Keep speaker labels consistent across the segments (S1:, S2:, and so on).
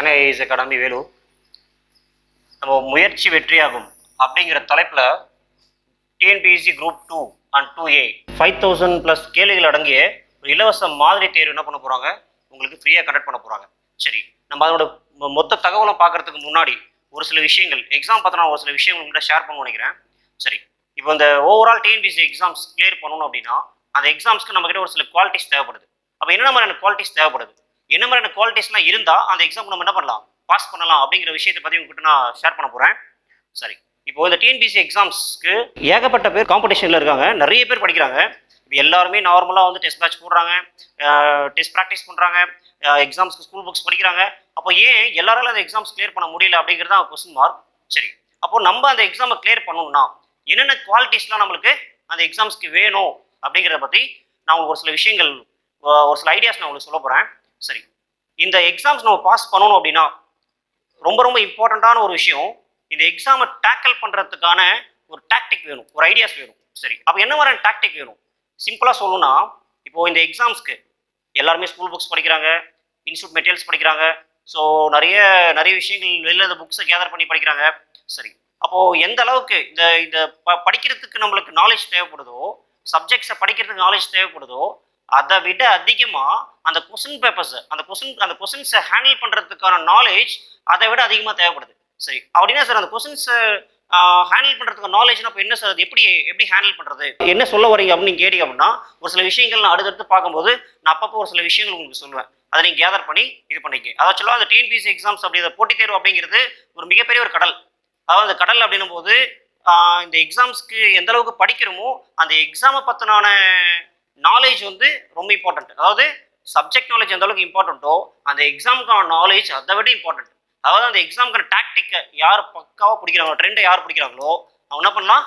S1: Chennai IAS academy Velu. நம்ம முயற்சி வெற்றியாகும் அப்படிங்கிற தலைப்பில் TNPSC group two and two A five thousand plus கேள்விகள் அடங்கிய ஒரு இலவச மாதிரி தேர்வு என்ன பண்ண போகிறாங்க உங்களுக்கு ஃப்ரீயாக கண்டக்ட் பண்ண போகிறாங்க சரி நம்ம அதோட மொத்த தகவலை பார்க்கறதுக்கு முன்னாடி ஒரு சில விஷயங்கள் எக்ஸாம் பார்த்தோன்னா ஒரு சில விஷயங்கள் உங்கள்கிட்ட ஷேர் பண்ண நினைக்கிறேன். சரி இப்போ இந்த ஓவரால் டிஎன்பிஎஸ்சி எக்ஸாம்ஸ் கிளியர் பண்ணணும் அப்படின்னா அந்த எக்ஸாம்ஸ்க்கு நம்மக்கிட்ட ஒரு சில குவாலிட்டிஸ் தேவைப்படுது. அப்போ என்ன மாதிரியான குவாலிட்டிஸ் தேவைப்படுது? என்ன மாதிரியான குவாலிட்டிஸ்லாம் இருந்தால் அந்த எக்ஸாம் நம்ம என்ன பண்ணலாம்? பாஸ் பண்ணலாம் அப்படிங்கிற விஷயத்தை பற்றி உங்ககிட்ட நான் ஷேர் பண்ண போகிறேன் சரி. இப்போ இந்த டிஎன்பிசி எக்ஸாம்ஸ்க்கு ஏகப்பட்ட பேர் காம்படிஷனில் இருக்காங்க. நிறைய பேர் படிக்கிறாங்க. இப்போ எல்லாருமே நார்மலாக வந்து டெஸ்ட் பேட்ச் போடுறாங்க. டெஸ்ட் ப்ராக்டிஸ் பண்ணுறாங்க எக்ஸாம்ஸ்க்கு ஸ்கூல் புக்ஸ் படிக்கிறாங்க. அப்போ ஏன் எல்லாராலும் அந்த எக்ஸாம்ஸ் கிளியர் பண்ண முடியல அப்படிங்கிறது தான் கொஸ்டின் மார்க் சரி. அப்போ நம்ம அந்த எக்ஸாமை கிளியர் பண்ணணும்னா என்னென்ன குவாலிட்டிஸ்லாம் நம்மளுக்கு அந்த எக்ஸாம்ஸ்க்கு வேணும் அப்படிங்கிறத பற்றி நான் உங்களுக்கு ஒரு சில விஷயங்கள் ஒரு சில ஐடியாஸ் நான் உங்களுக்கு சொல்ல போகிறேன் சரி. இந்த எக்ஸாம்ஸ் நம்ம பாஸ் பண்ணணும் அப்படின்னா ரொம்ப ரொம்ப இம்பார்ட்டண்ட்டான ஒரு விஷயம் இந்த எக்ஸாமை டேக்கிள் பண்ணுறதுக்கான ஒரு டாக்டிக் வேணும் ஒரு ஐடியாஸ் வேணும். சரி. அப்போ என்ன மாதிரி டாக்டிக் வேணும்? சிம்பிளாக சொல்லணும்னா இப்போது இந்த எக்ஸாம்ஸ்க்கு எல்லாருமே ஸ்கூல் புக்ஸ் படிக்கிறாங்க இன்ஸ்டியூட் மெட்டீரியல்ஸ் படிக்கிறாங்க ஸோ நிறைய நிறைய விஷயங்கள் வெளியில் இந்த புக்ஸை கேதர் பண்ணி படிக்கிறாங்க. சரி. அப்போது எந்த அளவுக்கு இந்த இந்த ப படிக்கிறதுக்கு நம்மளுக்கு நாலேஜ் தேவைப்படுதோ சப்ஜெக்ட்ஸை படிக்கிறதுக்கு நாலேஜ் தேவைப்படுதோ அதை விட அதிகமாக அந்த கொஸ்டின் பேப்பர்ஸை அந்த கொஸ்டின் அந்த கொஸ்டின்ஸை ஹேண்டில் பண்ணுறதுக்கான நாலேஜ் அதை விட அதிகமாக தேவைப்படுது. சரி அப்படின்னா சார் அந்த கொஸ்டின்ஸை ஹேண்டில் பண்ணுறதுக்கு நாலேஜ்னா இப்போ என்ன சார் அது எப்படி எப்படி ஹேண்டில் பண்ணுறது என்ன சொல்ல வரீங்க அப்படின்னு கேட்டிங்க அப்படின்னா ஒரு சில விஷயங்கள் நான் அடுத்தடுத்து பார்க்கும்போது நான் அப்பப்போ ஒரு சில விஷயங்கள் உங்களுக்கு சொல்லுவேன். அதை நீங்கள் கேதர் பண்ணி இது பண்ணிக்க அதாவது சொல்லுவா அந்த டிஎன்பிசி எக்ஸாம்ஸ் அப்படி போட்டித் தேர்வு அப்படிங்கிறது ஒரு மிகப்பெரிய ஒரு கடல். அதாவது அந்த கடல் அப்படின்னும் போது இந்த எக்ஸாம்ஸ்க்கு எந்த அளவுக்கு படிக்கிறோமோ அந்த எக்ஸாமை பற்றினான நாலேஜ் வந்து ரொம்ப இம்பார்ட்டன்ட் அதாவது சப்ஜெக்ட் நாலேஜ் எந்த அளவுக்கு இம்பார்ட்டண்ட்டோ அந்த எக்ஸாமுக்கான நாலேஜ் அதை விட இம்பார்ட்டன்ட் அதாவது அந்த எக்ஸாமுக்கான டாக்டிக்கை யார் பக்காவாக பிடிக்கிறாங்களோ ட்ரெண்டை யார் பிடிக்கிறாங்களோ அவங்க என்ன பண்ணலாம்?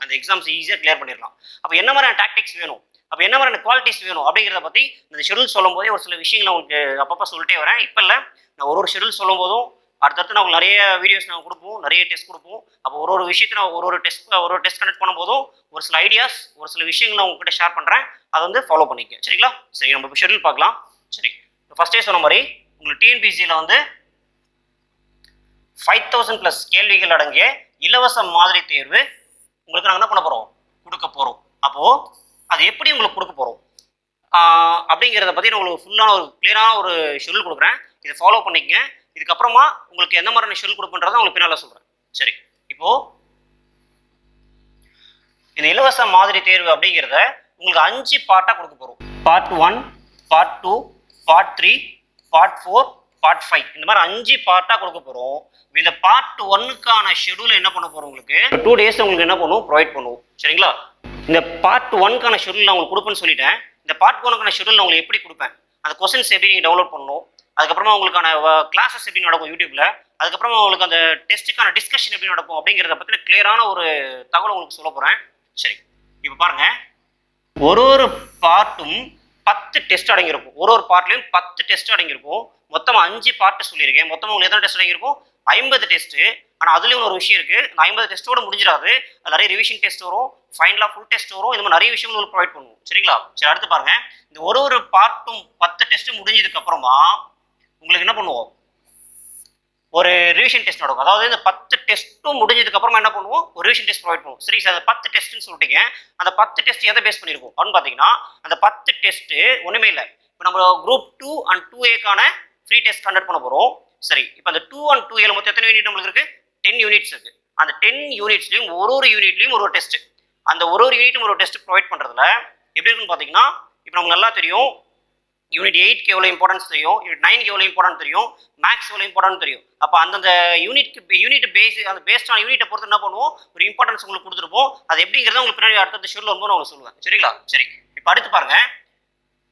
S1: அந்த எக்ஸாம்ஸ் ஈஸியாக கிளியர் பண்ணிடலாம். அப்போ என்ன மாதிரியான டாக்டிக்ஸ் வேணும்? அப்போ என்ன மாதிரியான குவாலிட்டிஸ் வேணும்? அப்படிங்கிறத பற்றி இந்த ஷெடியூல் சொல்லும் போதே ஒரு சில விஷயங்களை உங்களுக்கு அப்பப்போ சொல்லிட்டே வரேன். இப்போ இல்லை நான் ஒரு ஒரு ஷெடியூல் சொல்லும் போதும் அடுத்தடுத்து நான் உங்களுக்கு நிறைய வீடியோஸ் நாங்கள் கொடுப்போம் நிறைய டெஸ்ட் கொடுப்போம். அப்போ ஒரு ஒரு விஷயத்தை நான் ஒரு ஒரு டெஸ்ட் ஒரு ஒரு டெஸ்ட் கனெக்ட் பண்ணும்போதும் ஒரு சில ஐடியாஸ் ஒரு சில விஷயங்கள் நான் உங்ககிட்ட ஷேர் பண்ணுறேன் அதை வந்து ஃபாலோ பண்ணிக்க சரிங்களா? சரி நம்ம இப்போ ஷெடியூல் பார்க்கலாம். சரி ஃபஸ்ட்டே சொன்ன மாதிரி உங்களுக்கு டிஎன்பிசியில் வந்து ஃபைவ் தௌசண்ட் ப்ளஸ் கேள்விகள் அடங்கிய இலவச மாதிரி தேர்வு உங்களுக்கு நாங்கள் என்ன பண்ண போகிறோம் கொடுக்க போகிறோம் அப்போது அது எப்படி உங்களுக்கு கொடுக்க போகிறோம் அப்படிங்கிறத பற்றி நான் உங்களுக்கு ஃபுல்லான ஒரு கிளியரான ஒரு ஷெடியூல் கொடுக்குறேன். இதை ஃபாலோ பண்ணிக்கங்க. இதுக்கப்புறமா உங்களுக்கு எந்த மாதிரியான ஷெடியூல் கொடுப்பேன்றதை உங்களுக்கு பின்னால் சொல்கிறேன் சரி இப்போது இந்த இலவச மாதிரி தேர்வு அப்படிங்கிறத உங்களுக்கு அஞ்சு பார்ட்டாக கொடுக்க போகிறோம் part one part two part three part four part five இந்த மாதிரி அஞ்சு பார்ட்டாக கொடுக்க போகிறோம் இந்த பார்ட் ஒன்னுக்கான ஷெடியூல் என்ன பண்ண போகிறோம் உங்களுக்கு? டூ டேஸ் உங்களுக்கு என்ன பண்ணுவோம்? ப்ரொவைட் பண்ணுவோம். சரிங்களா? இந்த பார்ட் ஒன்க்கான ஷெடியூல் நான் உங்களுக்கு கொடுப்பேன்னு சொல்லிட்டேன். இந்த பார்ட் ஒனுக்கான ஷெடியூல் நான் உங்களுக்கு எப்படி கொடுப்பேன்? அந்த கொஸ்டின்ஸ் எப்படி நீங்கள் டவுன்லோட் பண்ணணும்? அதுக்கப்புறமா உங்களுக்கான கிளாஸஸ் எப்படி நடக்கும் யூடியூப்ல அதுக்கப்புறமா உங்களுக்கு அந்த டெஸ்ட்டுக்கான டிஸ்கஷன் எப்படி நடக்கும் அப்படிங்கிறத பற்றின கிளியரான ஒரு தகவல் உங்களுக்கு சொல்ல போகிறேன் சரி இப்போ பாருங்க. ஒரு ஒரு பார்ட்டும் பத்து டெஸ்ட் அடங்கியிருக்கும். ஒரு ஒரு பார்ட்லையும் பத்து டெஸ்ட் அடங்கியிருக்கும். மொத்தம் அஞ்சு பார்ட்டு சொல்லியிருக்கேன். மொத்தம் உங்களுக்கு எத்தனை டெஸ்ட் அடங்கியிருக்கும்? ஐம்பது டெஸ்ட்டு ஆனால் அதுலேயும் ஒரு விஷயம் இருக்குது அந்த ஐம்பது டெஸ்ட்டோட முடிஞ்சிடாது. அது நிறைய ரிவிஷன் டெஸ்ட் வரும். ஃபைனலாக ஃபுல் டெஸ்ட் வரும். இந்த மாதிரி நிறைய விஷயம் உங்களுக்கு ப்ரொவைட் பண்ணுவோம் சரிங்களா? சரி அடுத்து பாருங்கள் இந்த ஒரு ஒரு பார்ட்டும் பத்து டெஸ்ட்டு முடிஞ்சதுக்கப்புறமா உங்களுக்கு என்ன பண்ணுவோம்? ஒரு ரிவிஷன் டெஸ்ட் நடக்கும். அதாவது இந்த பத்து டெஸ்ட்டும் முடிஞ்சதுக்கு அப்புறமா என்ன பண்ணுவோம்? ஒரு ரிவிஷன் டெஸ்ட் ப்ரொவைட் பண்ணுவோம். சரி சார் அந்த பத்து டெஸ்ட்னு சொல்லிட்டீங்க. அந்த பத்து டெஸ்ட் எதை பேஸ் பண்ணியிருக்கோம்? அப்படின்னு பார்த்தீங்கன்னா அந்த பத்து டெஸ்ட்டு ஒன்றுமே இல்லை. இப்போ நம்ம குரூப் டூ அண்ட் டூ ஏக்கான ஃப்ரீ டெஸ்ட் கண்டக்ட் பண்ண போகிறோம் சரி இப்போ அந்த டூ அண்ட் டூ ஏல மொத்தம் எத்தனை யூனிட் நம்மளுக்கு இருக்குது டென் யூனிட்ஸ் இருக்குது அந்த டென் யூனிட்ஸ்லையும் ஒரு ஒரு யூனிட்லையும் ஒரு ஒரு டெஸ்ட் அந்த ஒரு ஒரு யூனிட்டும் ஒரு டெஸ்ட் ப்ரொவைட் பண்ணுறதுல எப்படி இருக்குன்னு பார்த்தீங்கன்னா இப்போ நமக்கு நல்லா தெரியும். யூனிட் எயிட்க்கு எவ்வளோ இம்பார்ட்டன்ஸ் தெரியும்? யூனிட் நைனுக்கு எவ்வளோ இம்பார்ட்டன்ட் தெரியும்? மேக்ஸ் எவ்வளோ இம்பார்ட்டன்ட் தெரியும்? அப்போ அந்தந்த யூனிட்க்கு யூனிட் பேஸ் அந்த பேஸ்டான யூனிட்டை பொறுத்து என்ன பண்ணுவோம்? ஒரு இம்பார்ட்டன்ஸ் உங்களுக்கு கொடுத்துருப்போம். அது எப்படிங்கிறத உங்களுக்கு பின்னாடி அடுத்த ஷெடியூல் வரும்போது நான் உங்களுக்கு சொல்லுவேன். சரிங்களா? சரி. இப்போ அடுத்து பாருங்க.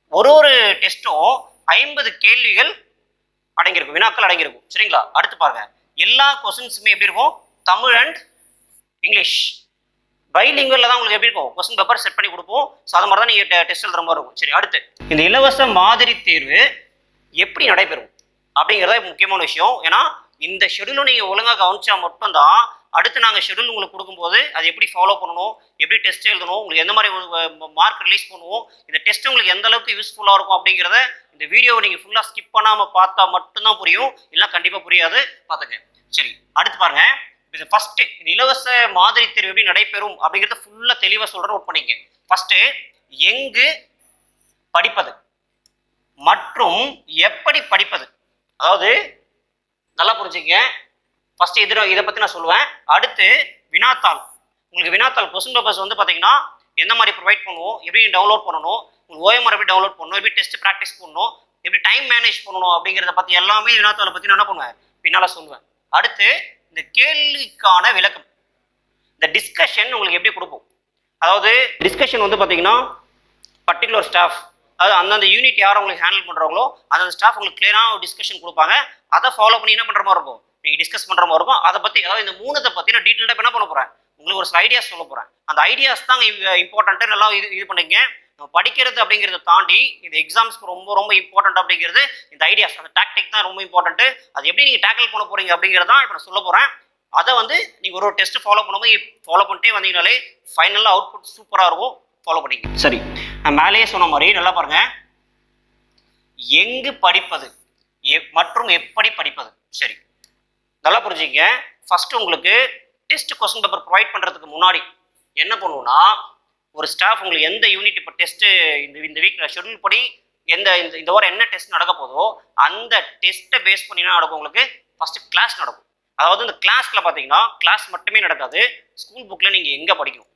S1: ஒரு ஒரு டெஸ்ட்டும் ஐம்பது கேள்விகள் அடங்கியிருக்கும். வினாக்கள் அடங்கியிருக்கும். சரிங்களா? அடுத்து பாருங்க. எல்லா கொஸ்டின்ஸுமே எப்படி இருக்கும்? தமிழ் அண்ட் இங்கிலீஷ் பைலிங்குவலில் தான் உங்களுக்கு எப்படி இருக்கும்? கொஸ்டின் பேப்பர் செட் பண்ணி கொடுப்போம். ஸோ அது மாதிரி தான் நீங்கள் டெஸ்ட் எழுதுற மாதிரி இருக்கும். சரி அடுத்து. இந்த இலவச மாதிரி தேர்வு எப்படி நடைபெறும்? அப்படிங்கிறத முக்கியமான விஷயம். ஏன்னா இந்த ஷெடியூலும் நீங்கள் ஒழுங்காக கவனிச்சா மட்டும்தான் அடுத்து நாங்கள் ஷெடியூல் உங்களுக்கு கொடுக்கும்போது அது எப்படி ஃபாலோ பண்ணணும்? எப்படி டெஸ்ட் எழுதணும்? உங்களுக்கு எந்த மாதிரி மார்க் ரிலீஸ் பண்ணுவோம்? இந்த டெஸ்ட் உங்களுக்கு எந்த அளவுக்கு யூஸ்ஃபுல்லாக இருக்கும் அப்படிங்கிறத இந்த வீடியோவை நீங்கள் ஃபுல்லாக ஸ்கிப் பண்ணாமல் பார்த்தா மட்டும்தான் புரியும். இல்லை கண்டிப்பாக புரியாது. பார்த்துங்க சரி அடுத்து பாருங்கள் இது ஃபர்ஸ்ட் இந்த இலவச மாதிரி தேர்வு எப்படி நடைபெறும் அப்படிங்கிறத ஃபுல்லாக தெளிவாக சொல்கிறேன் நோட் பண்ணிக்க ஃபர்ஸ்ட் எங்கு படிப்பது மற்றும் எப்படி படிப்பது? அதாவது நல்லா புரிஞ்சுங்க ஃபர்ஸ்ட் இதில் இதை பற்றி நான் சொல்லுவேன். அடுத்து வினாத்தாள். உங்களுக்கு வினாத்தாள் கொஸ்டின் பேப்பர்ஸ் வந்து பார்த்தீங்கன்னா எந்த மாதிரி ப்ரொவைட் பண்ணுவோம் எப்படி டவுன்லோட் பண்ணணும் உங்களுக்கு ஓஎம்ஆர் எப்படி டவுன்லோட் பண்ணணும் எப்படி டெஸ்ட் ப்ராக்டிஸ் பண்ணணும் எப்படி டைம் மேனேஜ் பண்ணணும் அப்படிங்கிறத பற்றி எல்லாமே வினாத்தாளை பற்றி நான் என்ன பண்ணுவேன்? பின்னால் சொல்லுவேன். அடுத்து இந்த கேள்விக்கான விளக்கம். இந்த டிஸ்கஷன் உங்களுக்கு எப்படி கொடுப்போம்? அதாவது டிஸ்கஷன் வந்து பார்த்தீங்கன்னா பர்டிகுலர் ஸ்டாஃப் அதாவது அந்தந்த யூனிட் யார் உங்களுக்கு ஹேண்டில் பண்ணுறாங்களோ அந்தந்த ஸ்டாஃப் உங்களுக்கு கிளியராக டிஸ்கஷன் கொடுப்பாங்க. அதை ஃபாலோ பண்ணி என்ன பண்ணுற மாதிரி இருக்கும்? நீங்கள் டிஸ்கஸ் பண்ணுற மாதிரி இருக்கும். அதை பற்றி அதாவது இந்த மூணத்தை பற்றி நான் டீட்டெயிலாக என்ன பண்ண போகிறேன் உங்களுக்கு ஒரு சில ஐடியாஸ் சொல்ல போகிறேன் அந்த ஐடியாஸ் தான் இம்பார்ட்டன்ட்டு நல்லா இது இது பண்ணிங்க நம்ம படிக்கிறது அப்படிங்கிறத தாண்டி இந்த எக்ஸாம்ஸ்க்கு ரொம்ப ரொம்ப இம்பார்ட்டன்ட் அப்படிங்கிறது இந்த ஐடியாஸ் அந்த டாக்டிக் தான் ரொம்ப இம்பார்ட்டன்ட்டு அது எப்படி நீங்கள் டேக்கிள் பண்ண போகிறீங்க அப்படிங்கிறதான் இப்போ நான் சொல்ல போகிறேன் அதை வந்து நீங்கள் ஒரு ஒரு டெஸ்ட் ஃபாலோ பண்ணும்போது ஃபாலோ பண்ணிட்டே வந்தீங்கனாலே ஃபைனலாக அவுட்புட் சூப்பராக இருக்கும். ஃபாலோ பண்ணிக்க சரி. நான் மேலேயே சொன்ன மாதிரி நல்லா பாருங்க. எங்கு படிப்பது? மற்றும் எப்படி படிப்பது? சரி. நல்லா புரிஞ்சுங்க ஃபஸ்ட்டு உங்களுக்கு டெஸ்ட் கொஸ்டின் பேப்பர் ப்ரொவைட் பண்ணுறதுக்கு முன்னாடி என்ன பண்ணுவோம்னா ஒரு ஸ்டாஃப் உங்களுக்கு எந்த யூனிட் இப்போ டெஸ்ட்டு இந்த இந்த வீக் ஷெட்யூல் படி எந்த இந்த இந்த வாரம் என்ன டெஸ்ட் நடக்க போதோ அந்த டெஸ்ட்டை பேஸ் பண்ணி என்ன நடக்கும் உங்களுக்கு? ஃபஸ்ட்டு கிளாஸ் நடக்கும். அதாவது இந்த கிளாஸில் பார்த்தீங்கன்னா கிளாஸ் மட்டுமே நடக்காது. ஸ்கூல் புக்கில் நீங்கள் எங்கே படிக்கணும்?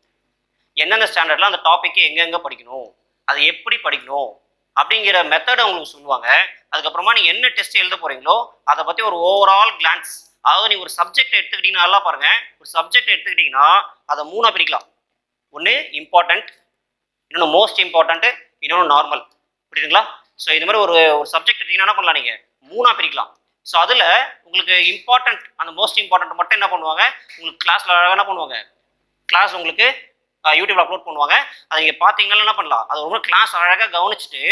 S1: எந்தெந்த ஸ்டாண்டர்டில் அந்த டாப்பிக்கு எங்கெங்கே படிக்கணும்? அதை எப்படி படிக்கணும்? அப்படிங்கிற மெத்தடை உங்களுக்கு சொல்லுவாங்க. அதுக்கப்புறமா நீங்கள் என்ன டெஸ்ட் எழுத போகிறீங்களோ அதை பற்றி ஒரு ஓவரால் கிளான்ஸ் அதாவது நீங்கள் ஒரு சப்ஜெக்ட் எடுத்துக்கிட்டீங்கன்னா நல்லா பாருங்கள் ஒரு சப்ஜெக்ட் எடுத்துக்கிட்டிங்கன்னா அதை மூணாக பிரிக்கலாம். ஒன்று இம்பார்ட்டண்ட் இன்னொன்று மோஸ்ட் இம்பார்ட்டண்ட்டு இன்னொன்று நார்மல் புரியுதுங்களா? ஸோ இது மாதிரி ஒரு ஒரு சப்ஜெக்ட் எடுத்தீங்கன்னா என்ன பண்ணலாம் நீங்கள் மூணாக பிரிக்கலாம். ஸோ அதில் உங்களுக்கு இம்பார்ட்டண்ட் அந்த மோஸ்ட் இம்பார்ட்டண்ட் மட்டும் என்ன பண்ணுவாங்க? உங்களுக்கு கிளாஸில் என்ன பண்ணுவாங்க? கிளாஸ் உங்களுக்கு யூடியூப்ல அப்லோட் பண்ணுவாங்க. அதை நீங்கள் பார்த்தீங்கன்னா என்ன பண்ணலாம்? அது ரொம்ப கிளாஸ் அழகாக கவனிச்சுட்டு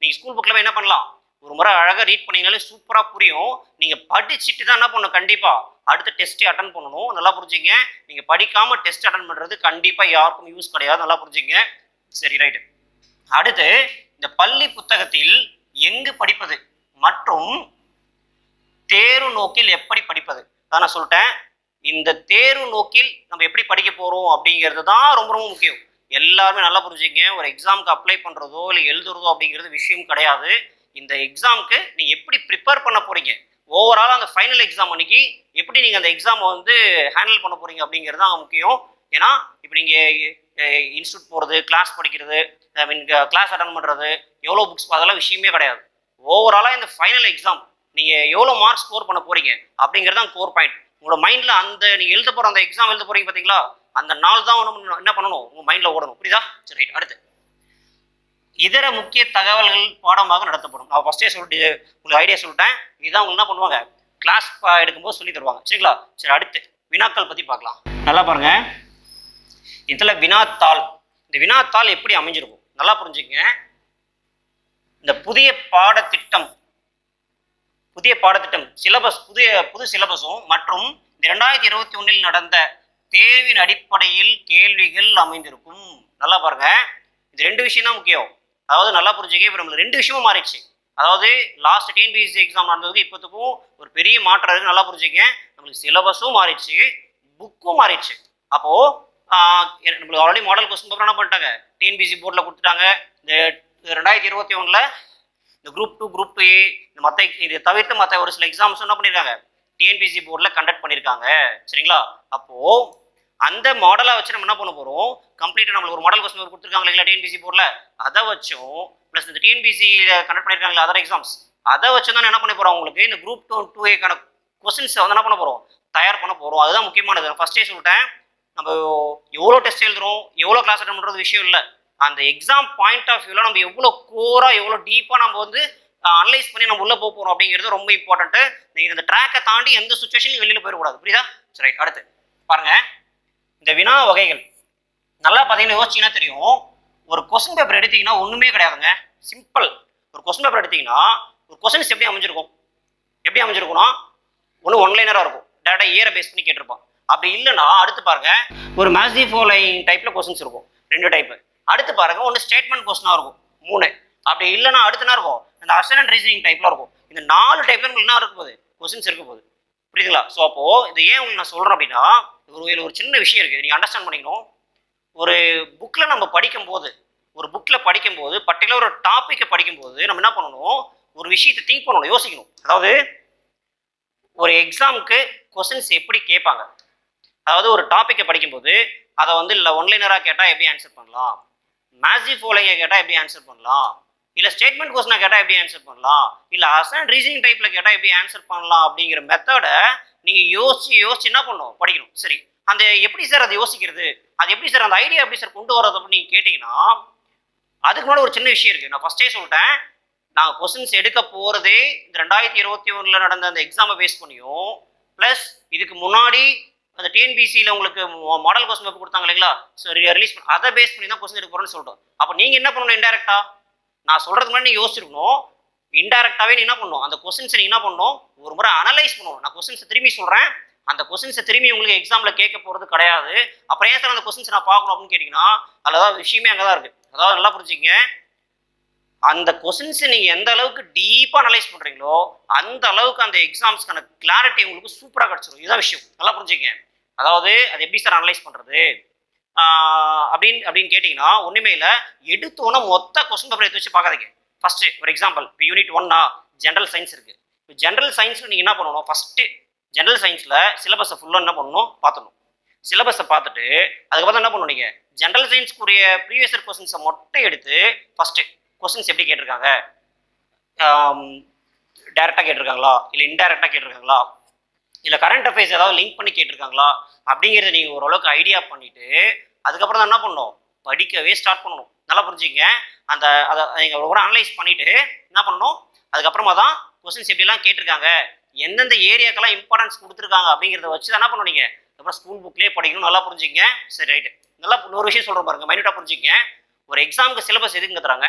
S1: நீங்கள் ஸ்கூல் புக்கில் என்ன பண்ணலாம்? ஒரு முறை அழகாக ரீட் பண்ணீங்கனாலே சூப்பராக புரியும். நீங்கள் படிச்சுட்டு தான் என்ன பண்ணணும்? கண்டிப்பாக அடுத்த டெஸ்ட்டே அட்டன் பண்ணணும். நல்லா புரிஞ்சுங்க. நீங்கள் படிக்காமல் டெஸ்ட் அட்டன் பண்ணுறது கண்டிப்பாக யாருக்கும் யூஸ் கிடையாது. நல்லா புரிஞ்சுங்க. சரி ரைட்டு அடுத்து இந்த பள்ளி புத்தகத்தில் எங்கு படிப்பது? மற்றும் தேர்வு நோக்கில் எப்படி படிப்பது? அதான் நான் சொல்லிட்டேன். இந்த தேர்வு நோக்கில் நம்ம எப்படி படிக்க போகிறோம் அப்படிங்கிறது தான் ரொம்ப ரொம்ப முக்கியம். எல்லாருமே நல்லா புரிஞ்சுங்க. ஒரு எக்ஸாமுக்கு அப்ளை பண்ணுறதோ இல்லை எழுதுறதோ அப்படிங்கிறது விஷயம் கிடையாது. இந்த எக்ஸாமுக்கு நீ எப்படி ப்ரிப்பேர் பண்ண போறீங்க? ஓவரால் அந்த ஃபைனல் எக்ஸாம் அன்னைக்கு எப்படி நீங்கள் அந்த எக்ஸாமை வந்து ஹேண்டில் பண்ண போகிறீங்க அப்படிங்கிறது தான் முக்கியம். ஏன்னா இப்போ நீங்கள் இன்ஸ்டியூட் போகிறது கிளாஸ் படிக்கிறது ஐ மீன் கிளாஸ் அட்டன் பண்ணுறது எவ்வளோ புக்ஸ் அதெல்லாம் விஷயமே கிடையாது. ஓவராலாக இந்த ஃபைனல் எக்ஸாம் நீங்கள் எவ்வளோ மார்க் ஸ்கோர் பண்ண போறீங்க அப்படிங்கிறது தான் கோர் பாயிண்ட் உங்களோட மைண்டில் அந்த நீங்கள் எழுத போகிற அந்த எக்ஸாம் எழுத போகிறீங்க பார்த்தீங்களா அந்த நாள் தான் ஒன்று என்ன பண்ணணும்? உங்கள் மைண்டில் ஓடணும். புரியுதா? சரி அடுத்து. இதர முக்கிய தகவல்கள் பாடமாக நடத்தப்படும். நான் ஃபஸ்ட்டே சொல்லிட்டு உங்களுக்கு ஐடியா சொல்லிட்டேன். இதுதான் உங்களுக்கு என்ன பண்ணுவாங்க? கிளாஸ் எடுக்கும்போது சொல்லி தருவாங்க. சரிங்களா? சரி அடுத்து. வினாக்கள் பற்றி பார்க்கலாம். நல்லா பாருங்க. இதில் வினாத்தாள். இந்த வினாத்தாள் எப்படி அமைஞ்சிருக்கும்? நல்லா புரிஞ்சுக்கங்க. இந்த புதிய பாடத்திட்டம் புதிய பாடத்திட்டம் சிலபஸ் புதிய புது சிலபஸும் மற்றும் இந்த ரெண்டாயிரத்தி இருபத்தி ஒன்றில் நடந்த தேர்வின் அடிப்படையில் கேள்விகள் அமைந்திருக்கும். நல்லா பாருங்க. இது ரெண்டு விஷயம் தான் முக்கியம். அதாவது நல்லா புரிஞ்சுக்க இப்போ நம்மளுக்கு ரெண்டு விஷயமும் மாறிடுச்சு. அதாவது லாஸ்ட் டிஎன்பிஎஸ்சி எக்ஸாம் நடந்ததுக்கு இப்போத்துக்கும் ஒரு பெரிய மாற்றம் இருக்குது நல்லா புரிஞ்சுக்க நம்மளுக்கு சிலபஸும் மாறிடுச்சு புக்கும் மாறிடுச்சு. அப்போது நம்மளுக்கு ஆல்ரெடி மாடல் கொஸ்டின் பேப்பர் என்ன பண்ணிட்டாங்க? டிஎன்பிஎஸ்சி போர்டில் கொடுத்துட்டாங்க. இந்த ரெண்டாயிரத்தி இருபத்தி ஒன்றில் இந்த group two group two A இந்த மற்ற இதை தவிர்த்து மற்ற ஒரு சில எக்ஸாம்ஸ் என்ன பண்ணியிருக்காங்க டிஎன்பிசி போர்டில் கண்டக்ட் பண்ணியிருக்காங்க சரிங்களா? அப்போது அந்த மாடலை வச்சு நம்ம என்ன பண்ண போகிறோம் கம்ப்ளீட்டாக நம்மளுக்கு ஒரு மாடல் கொஸ்டின் கொடுத்துருக்காங்க இல்லைங்களா டிஎன்பிசி போர்டில் அதை வச்சும் ப்ளஸ் இந்த டிஎன்பிசியில் கண்டக்ட் பண்ணியிருக்காங்களா அதர் எக்ஸாம்ஸ் அதை வச்சு தான் என்ன பண்ண போகிறோம் உங்களுக்கு இந்த குரூப் டூ டூ ஏக்கான கொஸ்டின்ஸை வந்து என்ன பண்ண போகிறோம் தயார் பண்ண போகிறோம் அதுதான் முக்கியமானது. நான் ஃபஸ்ட்டே சொல்லிட்டேன். நம்ம எவ்வளோ டெஸ்ட் எழுதுறோம் எவ்வளோ கிளாஸ் அட்டன் பண்ணுறது விஷயம் இல்லை. அந்த எக்ஸாம் பாயிண்ட் ஆஃப் வியூவில் நம்ம எவ்வளோ கோராக எவ்வளோ டீப்பாக நம்ம வந்து அனலைஸ் பண்ணி நம்ம உள்ளே போக போகிறோம் அப்படிங்கிறது ரொம்ப இம்பார்ட்டன்ட்டு நீங்கள் இந்த ட்ராக்கை தாண்டி எந்த சுச்சுவேஷன்லையும் வெளியில் போயிடக்கூடாது. புரியுதா? சரி அடுத்து. பாருங்கள் இந்த வினா வகைகள். நல்லா பார்த்தீங்கன்னா யோசிச்சீங்கன்னா தெரியும். ஒரு கொஸ்டின் பேப்பர் எடுத்தீங்கன்னா ஒன்றுமே கிடையாதுங்க. சிம்பிள் ஒரு கொஸ்டின் பேப்பர் எடுத்தீங்கன்னா ஒரு கொஸ்டின்ஸ் எப்படி அமைஞ்சிருக்கும்? எப்படி அமைஞ்சிருக்கும்னா ஒன்று ஒன்லைனராக இருக்கும். டேரெக்டாக இயரை பேஸ் பண்ணி கேட்டிருப்பான். அப்படி இல்லைன்னா அடுத்து பாருங்க ஒரு மேசி ஃபாலோயிங் டைப்பில் கொஸ்டின்ஸ் இருக்கும். ரெண்டு டைப் அடுத்து பாருங்க ஒன்று ஸ்டேட்மெண்ட் கொஸ்டினாக இருக்கும். மூணு. அப்படி இல்லைன்னா அடுத்துனா இருக்கும்? இந்த அசன் ரீசனிங் டைப்ல இருக்கும். இந்த நாலு டைப்ல உங்களுக்கு என்ன இருக்கும் போது கொஸ்டின்ஸ் இருக்கும் போகுது. புரியுதுங்களா? ஸோ அப்போ இது ஏன் உங்களுக்கு நான் சொல்கிறேன் அப்படின்னா ஒரு இதில் ஒரு சின்ன விஷயம் இருக்குது நீங்கள் அண்டர்ஸ்டாண்ட் பண்ணிக்கணும். ஒரு புக்கில் நம்ம படிக்கும்போது ஒரு புக்கில் படிக்கும்போது பர்டிகுலர் ஒரு டாப்பிக்கை படிக்கும்போது நம்ம என்ன பண்ணணும்? ஒரு விஷயத்தை திங்க் பண்ணணும் யோசிக்கணும். அதாவது ஒரு எக்ஸாமுக்கு கொஸ்டின்ஸ் எப்படி கேட்பாங்க? அதாவது ஒரு டாப்பிக்கை படிக்கும்போது அதை வந்து இல்லை ஒன்லைனராக கேட்டால் எப்படி ஆன்சர் பண்ணலாம்? மேசி ஃபோலையை கேட்டால் எப்படி ஆன்சர் பண்ணலாம்? இல்லை ஸ்டேட்மெண்ட் கொஸ்டினாக கேட்டால் எப்படி ஆன்சர் பண்ணலாம்? இல்லை அசன் ரீசனிங் டைப்பில் கேட்டால் எப்படி ஆன்சர் பண்ணலாம்? அப்படிங்கிற மெத்தடை நீங்கள் யோசிச்சு யோசிச்சு என்ன பண்ணணும்? படிக்கணும். சரி. அந்த எப்படி சார் அதை யோசிக்கிறது? அது எப்படி சார் அந்த ஐடியா எப்படி சார் கொண்டு வரது அப்படின்னு நீங்கள் கேட்டிங்கன்னா அதுக்கு முன்னாடி ஒரு சின்ன விஷயம் இருக்குது நான் ஃபஸ்ட்டே சொல்லிட்டேன். நான் கொஸ்டின்ஸ் எடுக்க போகிறதே இந்த ரெண்டாயிரத்தி இருபத்தி ஒன்றில் நடந்த அந்த எக்ஸாமை பேஸ் பண்ணியும் ப்ளஸ் இதுக்கு முன்னாடி அந்த டிஎன்பிசியில் உங்களுக்கு மாடல் கொஸ்டின் பேப்பர் கொடுத்தாங்க இல்லைங்களா? ஸோ ரிலீஸ் பண்ண அதை பேஸ் பண்ணி தான் கொஸ்டின் எடுக்க போகிறேன்னு சொல்கிறோம் அப்போ நீங்கள் என்ன பண்ணணும் இன்டெரக்டாக நான் சொல்கிறதுக்கு முன்னாடி நீங்கள் யோசிச்சிருக்கணும். இன்டெரக்டாகவே நீ என்ன பண்ணும்? அந்த கொஸ்டின்ஸை நீ என்ன பண்ணும்? ஒரு முறை அனலைஸ் பண்ணணும். நான் கொஸ்டின்ஸை திரும்பி சொல்கிறேன் அந்த கொஸ்டின்ஸை திரும்பி உங்களுக்கு எக்ஸாமில் கேட்க போகிறது கிடையாது. அப்புறம் ஏன் சார் அந்த கொஸ்டின்ஸ் நான் பார்க்கணும் அப்படின்னு கேட்டிங்கன்னா அதில் ஏதாவது விஷயமே அங்கே தான் இருக்குது அதாவது நல்லா புரிஞ்சுங்க அந்த கொஸ்டின்ஸை நீங்கள் எந்த அளவுக்கு டீப்பாக அனலைஸ் பண்ணுறீங்களோ அந்த அளவுக்கு அந்த எக்ஸாம்ஸ்க்கான கிளாரிட்டி உங்களுக்கு சூப்பராக கிடச்சிரும். இதுதான் விஷயம். நல்லா புரிஞ்சுங்க அதாவது அது எப்படி சார் அனலைஸ் பண்ணுறது அப்படின்னு அப்படின்னு கேட்டிங்கன்னா ஒன்றுமே இல்லை. எடுத்தோன்னே மொத்த கொஸ்டின் பேப்பர் எடுத்து வச்சு பார்க்காதீங்க. ஃபஸ்ட்டு ஒரு எக்ஸாம்பிள் இப்போ யூனிட் ஒன்னா ஜென்ரல் சயின்ஸ் இருக்குது இப்போ ஜென்ரல் சயின்ஸில் நீங்கள் என்ன பண்ணணும்? ஃபஸ்ட்டு ஜென்ரல் சயின்ஸில் சிலபஸை ஃபுல்லாக என்ன பண்ணணும்? பார்த்துணும் சிலபஸை பார்த்துட்டு அதுக்கப்புறம் என்ன பண்ணணும் நீங்கள் ஜென்ரல் சயின்ஸ்க்குரிய ப்ரீவியஸ் இயர் கொஸ்டின்ஸை மட்டும் எடுத்து ஃபஸ்ட்டு கொஸ்டின்ஸ் எப்படி கேட்டிருக்காங்க? டைரெக்டாக கேட்டிருக்காங்களா? இல்லை இன்டைரக்டாக கேட்டிருக்காங்களா? இல்லை கரண்ட் அஃபேர்ஸ் ஏதாவது லிங்க் பண்ணி கேட்டிருக்காங்களா? அப்படிங்கிறத நீங்கள் ஓரளவுக்கு ஐடியா பண்ணிவிட்டு அதுக்கப்புறம் தான் என்ன பண்ணணும்? படிக்கவே ஸ்டார்ட் பண்ணணும். நல்லா புரிஞ்சுங்க. அந்த அதை நீங்கள் ஒரு அனலைஸ் பண்ணிவிட்டு என்ன பண்ணணும்? அதுக்கப்புறமா தான் கொஸ்டின்ஸ் எப்படிலாம் கேட்டிருக்காங்க எந்தெந்த ஏரியாக்கெல்லாம் இம்பார்ட்டன்ஸ் கொடுத்துருக்காங்க அப்படிங்கிறத வச்சு தான் என்ன பண்ணுவீங்க அப்புறம் ஸ்கூல் புக்லேயே படிக்கணும் நல்லா புரிஞ்சுங்க. சரி ரைட்டு நல்லா இன்னொரு விஷயம் சொல்கிற பாருங்க மைனூட்டாக புரிஞ்சுங்க. ஒரு எக்ஸாமுக்கு சிலபஸ் எதுக்கு தராங்க?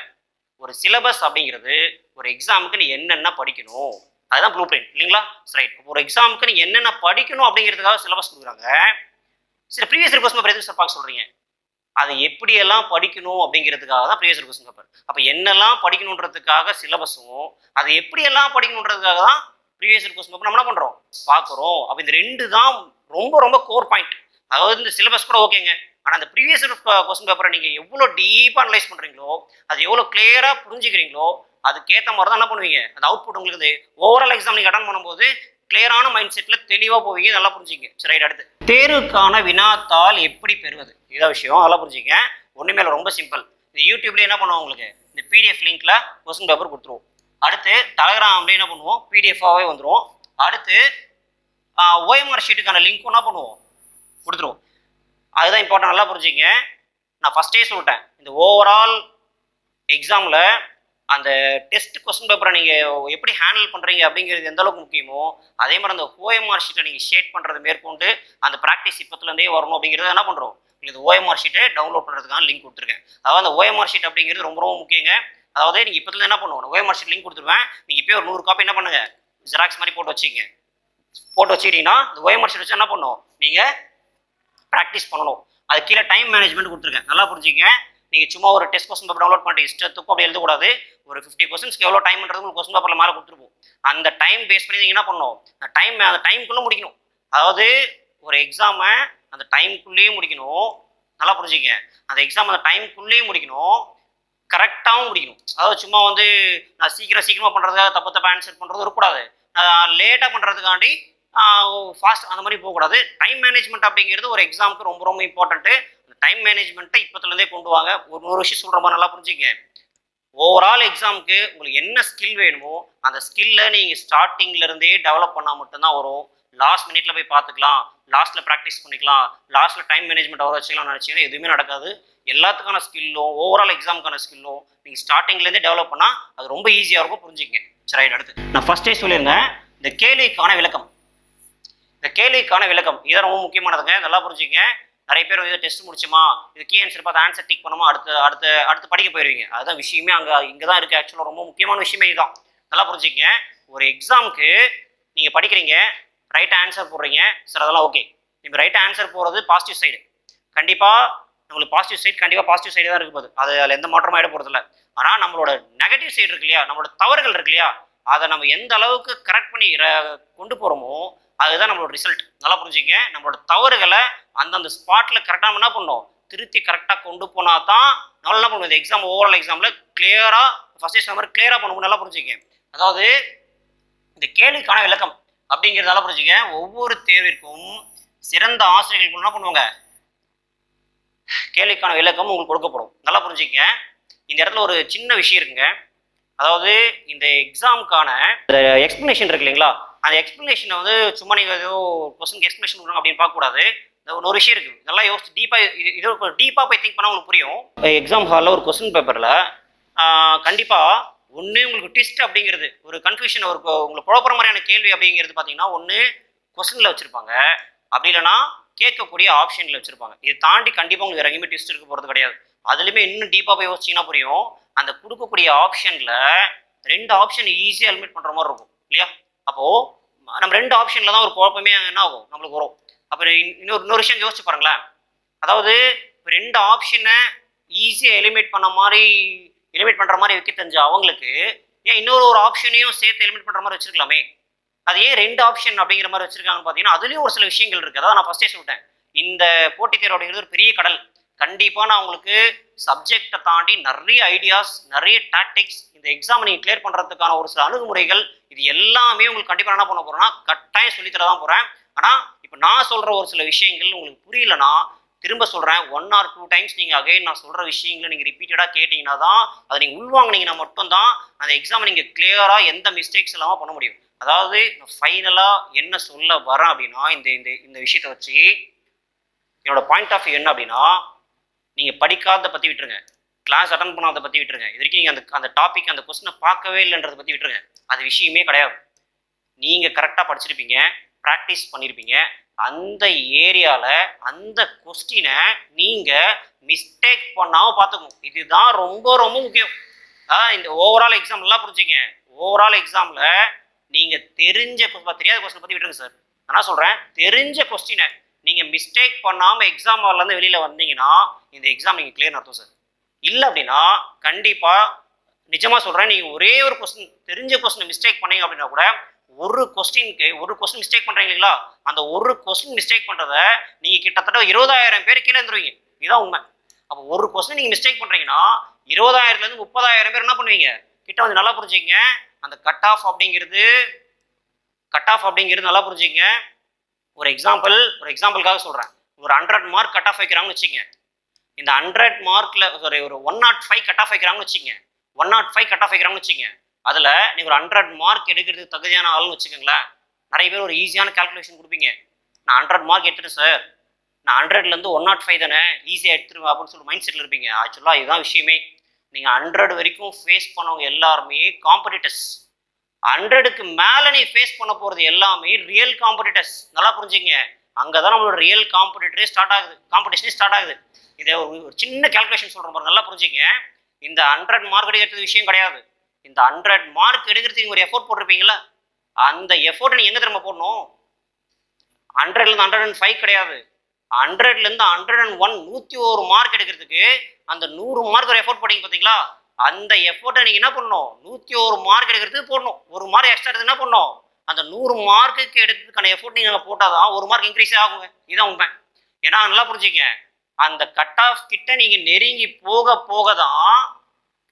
S1: ஒரு சிலபஸ் அப்படிங்கிறது ஒரு எக்ஸாமுக்கு நீ என்னென்ன படிக்கணும்? அதுதான் ப்ளூ பிரிண்ட் இல்லைங்களா? ரைட் ஒரு எக்ஸாமுக்கு நீ என்னென்ன படிக்கணும் அப்படிங்கிறதுக்காக சிலபஸ் கொடுக்குறாங்க. சரி ப்ரீவியஸ் இயர் கொஸ்டின் பேப்பர் எதுக்கு சார் பார்க்க சொல்கிறீங்க அதை எப்படியெல்லாம் படிக்கணும் அப்படிங்கிறதுக்காக தான் ப்ரீவியஸ் கொஸ்டின் பேப்பர் அப்போ என்னெல்லாம் படிக்கணுன்றதுக்காக சிலபஸும் அதை எப்படியெல்லாம் படிக்கணுன்றதுக்காக தான் ப்ரீவியஸ் கொஸ்டின் பேப்பர் நம்ம என்ன பண்ணுறோம் பார்க்குறோம். அப்போ இந்த ரெண்டு தான் ரொம்ப ரொம்ப கோர் பாயிண்ட் அதாவது இந்த சிலபஸ் கூட ஓகேங்க ஆனால் அந்த ப்ரீவியஸ் கொஸ்டின் பேப்பரை நீங்கள் எவ்வளோ டீப்பாக அனலைஸ் பண்ணுறீங்களோ அது எவ்வளோ கிளியராக புரிஞ்சுக்கிறீங்களோ அதுக்கேற்ற மாதிரி தான் என்ன பண்ணுவீங்க? அந்த அவுட்புட் உங்களுக்கு இந்த ஓவரால் எக்ஸாம் நீங்கள் அட்டன் பண்ணும்போது கிளியரான மைண்ட் செட்டில் தெளிவாக போவீங்க நல்லா புரிஞ்சுங்க. சரி ரைட் அடுத்து. தேர்வுக்கான வினாத்தாள் எப்படி பெறுவது? இதான் விஷயம் நல்லா புரிஞ்சுங்க. ஒன்றுமே இல்லை ரொம்ப சிம்பிள் இந்த யூடியூப்ல என்ன பண்ணுவோம் உங்களுக்கு? இந்த பிடிஎஃப் லிங்க்ல கொஸ்டின் பேப்பர் கொடுத்துருவோம். அடுத்து டெலகிராம்ல என்ன பண்ணுவோம்? பிடிஎஃபாகவே வந்துடும் அடுத்து ஓஎம்ஆர் ஷீட்டுக்கான லிங்க்கும் என்ன பண்ணுவோம்? கொடுத்துருவோம். அதுதான் இம்பார்ட்டன் நல்லா புரிஞ்சுங்க. நான் ஃபஸ்ட்டே சொல்லிட்டேன். இந்த ஓவரால் எக்ஸாமில் அந்த டெஸ்ட் கொஸ்டின் பேப்பரை நீங்கள் எப்படி ஹேண்டில் பண்ணுறீங்க அப்படிங்கிறது எந்த அளவுக்கு முக்கியமோ அதே மாதிரி அந்த ஓஎம்ஆர் ஷீட்டை நீங்கள் ஷேட் பண்ணுறது மேற்கொண்டு அந்த ப்ராக்டிஸ் இப்போத்துலேருந்தே வரணும் அப்படிங்கிறத என்ன பண்ணுறோம் இது ஓஎம்ஆர் ஷீட்டை டவுன்லோட் பண்ணுறதுக்கான லிங்க் கொடுத்துருக்கேன். அதாவது அந்த ஓஎம்ஆர் ஷீட் அப்படிங்கிறது ரொம்ப ரொம்ப முக்கியங்க. அதாவது நீங்கள் இப்போத்துல என்ன பண்ணுவோம்? ஓஎம்ஆர் ஷீட் லிங்க் கொடுத்துருவேன். நீங்கள் இப்போ ஒரு நூறு காப்பி என்ன பண்ணுங்க? ஜெராக்ஸ் மாதிரி போட்டு வச்சிங்க போட்டு வச்சுக்கிட்டீங்கன்னா இந்த ஓஎம்ஆர் ஷீட் வச்சு என்ன பண்ணும்? நீங்கள் ப்ராக்டிஸ் பண்ணணும். அது கீழே டைம் மேனேஜ்மெண்ட் கொடுத்துருக்கேன். நல்லா புரிஞ்சுங்க நீங்கள் சும்மா ஒரு டெஸ்ட் கொஸ்டின் பேப்பர் டவுன்லோட் பண்ணிட்டு இஷ்டத்துக்கும் அப்படி எழுதக்கூடாது. ஒரு ஃபிஃப்டி கொஸ்டின்ஸ்க்கு எவ்வளோ டைம்ன்றது உங்களுக்கு கொஸ்டின் பேப்பரில் மேலே கொடுத்துருப்போம். அந்த டைம் பேஸ் பண்ணி நீங்கள் என்ன பண்ணணும்? அந்த டைம் அந்த டைம்குள்ளே முடிக்கணும். அதாவது ஒரு எக்ஸாமை அந்த டைம்குள்ளேயே முடிக்கணும். நல்லா புரிஞ்சுக்க அந்த எக்ஸாம் அந்த டைம்குள்ளேயே முடிக்கணும். கரெக்டாகவும் முடிக்கணும். அதாவது சும்மா வந்து நான் சீக்கிரம் சீக்கிரமாக பண்ணுறதுக்காக தப்பு தப்பாக ஆன்சர் பண்ணுறது இருக்கக்கூடாது. லேட்டாக பண்ணுறதுக்காண்டி ஃபாஸ்ட் அந்த மாதிரி போகக்கூடாது. டைம் மேனேஜ்மெண்ட் அப்படிங்கிறது ஒரு எக்ஸாமுக்கு ரொம்ப ரொம்ப இம்பார்ட்டன்ட்டு அந்த டைம் மேனேஜ்மெண்ட்டை இப்போத்துலேருந்தே கொண்டு வாங்க. ஒரு நூறு விஷயம் சொல்கிற மாதிரி நல்லா புரிஞ்சுங்க ஓவரால் எக்ஸாமுக்கு உங்களுக்கு என்ன ஸ்கில் வேணுமோ அந்த ஸ்கில்லை நீங்கள் ஸ்டார்டிங்லேருந்தே டெவலப் பண்ணால் மட்டும்தான் வரும். லாஸ்ட் மினிட்ல போய் பார்த்துக்கலாம். லாஸ்ட்டில் ப்ராக்டிஸ் பண்ணிக்கலாம். லாஸ்ட்டில் டைம் மேனேஜ்மெண்ட் அவர் வச்சுக்கலாம் நினச்சிங்கன்னா எதுவுமே நடக்காது. எல்லாத்துக்கான ஸ்கில்லும் ஓவரால் எக்ஸாமுக்கான ஸ்கில்லும் நீங்கள் ஸ்டார்டிங்லேருந்தே டெவலப் பண்ணால் அது ரொம்ப ஈஸியாக இருக்கும் புரிஞ்சுங்க சரி அடுத்து. நான் ஃபஸ்ட்டே சொல்லியிருந்தேன் இந்த கேள்விக்கான விளக்கம். இந்த கேள்விக்கான விளக்கம். இதை ரொம்ப முக்கியமானதுங்க. நல்லா புரிஞ்சுங்க நிறைய பேர் வந்து டெஸ்ட் முடிச்சுமா? இது கீ ஆன்சர் பார்த்து ஆன்சர் டிக் பண்ணுமா? அடுத்து அடுத்து அடுத்து படிக்க போயிருவீங்க. அதுதான் விஷயமே அங்கே இங்கே தான் இருக்குது ஆக்சுவலாக ரொம்ப முக்கியமான விஷயமே இதுதான். நல்லா புரிஞ்சுக்கங்க. ஒரு எக்ஸாமுக்கு நீங்கள் படிக்கிறீங்க ரைட் ஆன்சர் போடுறீங்க. சார் அதெல்லாம் ஓகே நீங்கள் ரைட் ஆன்சர் போடுறது பாசிட்டிவ் சைடு கண்டிப்பாக நம்மளுக்கு பாசிட்டிவ் சைடு கண்டிப்பாக பாசிட்டிவ் சைடு தான் இருக்க போகுது அது அதில் எந்த மாற்றமும் ஆகிட போகிறதில்ல ஆனால் நம்மளோட நெகட்டிவ் சைடு இருக்கு இல்லையா? நம்மளோட தவறுகள் இருக்கு இல்லையா? அதை நம்ம எந்த அளவுக்கு கரெக்ட் பண்ணி கொண்டு போகிறோமோ அதுதான் நம்மளோட ரிசல்ட் நல்லா புரிஞ்சுங்க. நம்மளோட தவறுகளை அந்தந்த ஸ்பாட்டில் கரெக்டாக என்ன பண்ணோம் திருத்தி கரெக்டாக கொண்டு போனால் தான் நல்லா பண்ணுவோம் இந்த எக்ஸாம் ஓவரால் எக்ஸாமில் கிளியராக ஃபஸ்ட் எக்ஸாம் மாதிரி கிளியராக பண்ணுவோம் நல்லா புரிஞ்சுக்க அதாவது இந்த கேள்விக்கான விளக்கம் அப்படிங்கிறது நல்லா ஒவ்வொரு தேர்விற்கும் சிறந்த ஆசிரியர்கள் என்ன பண்ணுவாங்க? கேள்விக்கான விளக்கம் உங்களுக்கு கொடுக்கப்படும். நல்லா புரிஞ்சுக்க இந்த இடத்துல ஒரு சின்ன விஷயம் இருக்குங்க. அதாவது இந்த எக்ஸாமுக்கான எக்ஸ்பிளனேஷன் இருக்கு இல்லைங்களா? அந்த எக்ஸ்பிளனேஷனை வந்து சும்மா நீங்கள் ஏதோ கொஸ்டின் எக்ஸ்பிளேஷன் கொடுங்க அப்படின்னு பார்க்கக்கூடாது. ஒரு விஷயம் இருக்குது நல்லா யோசிச்சு டீப்பாக இது இது ஒரு டீப்பாக போய் திங்க் பண்ணால் உங்களுக்கு புரியும். எக்ஸாம் ஹாலில் ஒரு கொஸ்டின் பேப்பரில் கண்டிப்பாக ஒன்று உங்களுக்கு ட்விஸ்ட் அப்படிங்கிறது ஒரு கன்ஃபியூஷன் ஒரு உங்களுக்கு குழப்பற மாதிரியான கேள்வி அப்படிங்கிறது பார்த்தீங்கன்னா ஒன்று கொஸ்டினில் வச்சுருப்பாங்க. அப்படி இல்லைன்னா கேட்கக்கூடிய ஆப்ஷனில் வச்சுருப்பாங்க. இதை தாண்டி கண்டிப்பாக உங்களுக்கு வேறு எங்கேயுமே ட்விஸ்ட் இருக்க போகிறது கிடையாது. அதுலேயுமே இன்னும் டீப்பாக போய் யோசிச்சிங்கன்னா புரியும். அந்த கொடுக்கக்கூடிய ஆப்ஷனில் ரெண்டு ஆப்ஷன் ஈஸியாக எலிமிட் பண்ணுற மாதிரி இருக்கும். இல்லையா? அப்போது நம்ம ரெண்டு ஆப்ஷனில் தான் ஒரு குழப்பமே என்ன ஆகும்? நம்மளுக்கு வரும். அப்புறம் இன்னொரு இன்னொரு விஷயம் யோசிச்சு பாருங்களேன். அதாவது ரெண்டு ஆப்ஷனை ஈஸியாக எலிமினேட் பண்ண மாதிரி எலிமினேட் பண்ணுற மாதிரி வைக்க தெரிஞ்ச அவங்களுக்கு ஏன் இன்னொரு ஒரு ஆப்ஷனையும் சேர்த்து எலிமினேட் பண்ணுற மாதிரி வச்சிருக்கலாமே? அது ஏன் ரெண்டு ஆப்ஷன் அப்படிங்கிற மாதிரி வச்சிருக்காங்கன்னு பார்த்தீங்கன்னா அதுலேயும் ஒரு சில விஷயங்கள் இருக்குது அதான் நான் ஃபஸ்ட்டே சொல்லிட்டேன். இந்த போட்டித் தேர்வு அப்படிங்கிறது ஒரு பெரிய கடல் கண்டிப்பாக நான் உங்களுக்கு சப்ஜெக்டை தாண்டி நிறைய ஐடியாஸ் நிறைய டாக்டிக்ஸ் இந்த எக்ஸாம் நீங்கள் கிளியர் பண்ணுறதுக்கான ஒரு சில அணுகுமுறைகள் இது எல்லாமே உங்களுக்கு கண்டிப்பாக என்ன பண்ண போகிறேன்னா கட்டாயம் சொல்லித்தர தான் போகிறேன் ஆனால் இப்போ நான் சொல்கிற ஒரு சில விஷயங்கள் உங்களுக்கு புரியலனா திரும்ப சொல்கிறேன் ஒன் ஆர் டூ டைம்ஸ் நீங்கள் அகைன் நான் சொல்கிற விஷயங்களை நீங்கள் ரிப்பீட்டடாக கேட்டிங்கன்னா தான் அதை நீங்கள் உள்வாங்கினீங்கன்னா மட்டும்தான் அந்த எக்ஸாமை நீங்கள் கிளியராக எந்த மிஸ்டேக்ஸ் இல்லாமல் பண்ண முடியும். அதாவது ஃபைனலாக என்ன சொல்ல வரேன் அப்படின்னா இந்த இந்த இந்த விஷயத்தை வச்சு என்னோட பாயிண்ட் ஆஃப் வியூ என்ன அப்படின்னா நீங்கள் படிக்காத பற்றி விட்டுருங்க. கிளாஸ் அட்டன் பண்ணாத பற்றி விட்டுருங்க. இது வரைக்கும் நீங்கள் அந்த அந்த டாபிக் அந்த கொஸ்டினை பார்க்கவே இல்லைன்றதை பற்றி விட்டுருங்க. அது விஷயமே கிடையாது. நீங்கள் கரெக்டாக படிச்சிருப்பீங்க ப்ராக்டிஸ் பண்ணியிருப்பீங்க அந்த ஏரியாவில் அந்த கொஸ்டினை நீங்கள் மிஸ்டேக் பண்ணாமல் பார்த்துக்கணும். இதுதான் ரொம்ப ரொம்ப முக்கியம். இந்த ஓவரால் எக்ஸாம் நல்லா புரிஞ்சுங்க. ஓவரால் எக்ஸாமில் நீங்கள் தெரிஞ்ச தெரியாத கொஸ்டினை பற்றி விட்டுருங்க சார் நான் சொல்கிறேன் தெரிஞ்ச கொஸ்டினை நீங்கள் மிஸ்டேக் பண்ணாமல் எக்ஸாம் ஹால்லேருந்து வெளியில் வந்தீங்கன்னா இந்த எக்ஸாம் நீங்கள் கிளியர் நடத்தும் சார் இல்லை அப்படின்னா கண்டிப்பாக நிஜமாக சொல்கிறேன் நீங்கள் ஒரே ஒரு கொஸ்டின் தெரிஞ்ச கொஸ்டின் மிஸ்டேக் பண்ணீங்க அப்படின்னா கூட ஒரு கொஸ்டினுக்கு ஒரு கொஸ்டின் மிஸ்டேக் பண்ணுறீங்க இல்லைங்களா அந்த ஒரு கொஸ்டின் மிஸ்டேக் பண்ணுறத நீங்கள் கிட்டத்தட்ட இருபதாயிரம் பேர் கீழே இருந்துருவீங்க. இதுதான் உண்மை. அப்போ ஒரு கொஸ்டின் நீங்கள் மிஸ்டேக் பண்ணுறீங்கன்னா இருபதாயிரத்துலேருந்து முப்பதாயிரம் பேர் என்ன பண்ணுவீங்க? கிட்ட வந்து நல்லா புரிஞ்சிக்கங்க. அந்த கட் ஆஃப் அப்படிங்கிறது கட் ஆஃப் அப்படிங்கிறது நல்லா புரிஞ்சிக்கங்க. ஒரு எக்ஸாம்பிள் ஒரு எக்ஸாம்பிளுக்காக சொல்கிறேன் ஒரு ஹண்ட்ரட் மார்க் கட் ஆஃப் வைக்கிறாங்கன்னு வச்சுங்க இந்த ஹண்ட்ரட் மார்க்கில் சாரி ஒரு one nought five cut off வைக்கிறாங்கன்னு வச்சுங்க one nought five cut off வைக்கிறாங்கன்னு வச்சுங்க அதில் நீங்கள் ஒரு ஹண்ட்ரட் மார்க் எடுக்கிறதுக்கு தகுதியான ஆள்னு வச்சுக்கோங்களேன். நிறைய பேர் ஒரு ஈஸியான கால்குலேஷன் கொடுப்பீங்க. நான் ஹண்ட்ரட் மார்க் எடுத்துட்டேன் சார் நான் ஹண்ட்ரட்லேருந்து ஒன் நாட் ஃபைவ் தானே ஈஸியாக எடுத்துருவேன் அப்படின்னு சொல்லி மைண்ட் செட்டில் இருப்பீங்க. ஆக்சுவலாக இதுதான் விஷயமே. நீங்கள் ஹண்ட்ரட் வரைக்கும் ஃபேஸ் பண்ணவங்க எல்லாருமே காம்படிட்டர்ஸ் ஹண்ட்ரடுக்கு மேலே நீ ஃபேஸ் பண்ண போகிறது எல்லாமே ரியல் காம்படிட்டர்ஸ் நல்லா புரிஞ்சுங்க அங்கே தான் நம்மளோட ரியல் காம்படிட்டரே ஸ்டார்ட் ஆகுது. காம்படிஷனே ஸ்டார்ட் ஆகுது. இதை ஒரு சின்ன கால்குலேஷன் சொல்கிற மாதிரி நல்லா புரிஞ்சுங்க. இந்த ஹண்ட்ரட் மார்க் எடுக்கிறது விஷயம் கிடையாது. இந்த ஹண்ட்ரட் மார்க் எடுக்கிறதுக்கு ஒரு எஃபோர்ட் போட்டிருப்பீங்களா அந்த எஃபோர்ட்டை நீங்கள் எங்கே திரும்ப போடணும்? ஹண்ட்ரட்லேருந்து ஹண்ட்ரட் அண்ட் ஃபைவ் கிடையாது. ஹண்ட்ரட்லேருந்து ஹண்ட்ரட் அண்ட் ஒன் நூற்றி ஒரு மார்க் எடுக்கிறதுக்கு அந்த நூறு மார்க் ஒரு எஃபோர்ட் போட்டீங்க பார்த்தீங்களா அந்த எஃபோர்ட்டை நீங்கள் என்ன பண்ணணும்? நூற்றி ஒரு மார்க் எடுக்கிறதுக்கு போடணும். ஒரு மார்க் எக்ஸ்ட்ரா எடுத்து என்ன பண்ணணும்? அந்த நூறு மார்க்குக்கு எடுக்கிறதுக்கான எஃபோர்ட் நீங்கள் போட்டால் தான் ஒரு மார்க் இன்க்ரீஸ் ஆகுங்க. இதான் உண்மை. ஏன்னா நல்லா புரிஞ்சுக்க அந்த கட் ஆஃப் கிட்ட நீங்கள் நெருங்கி போக போக தான்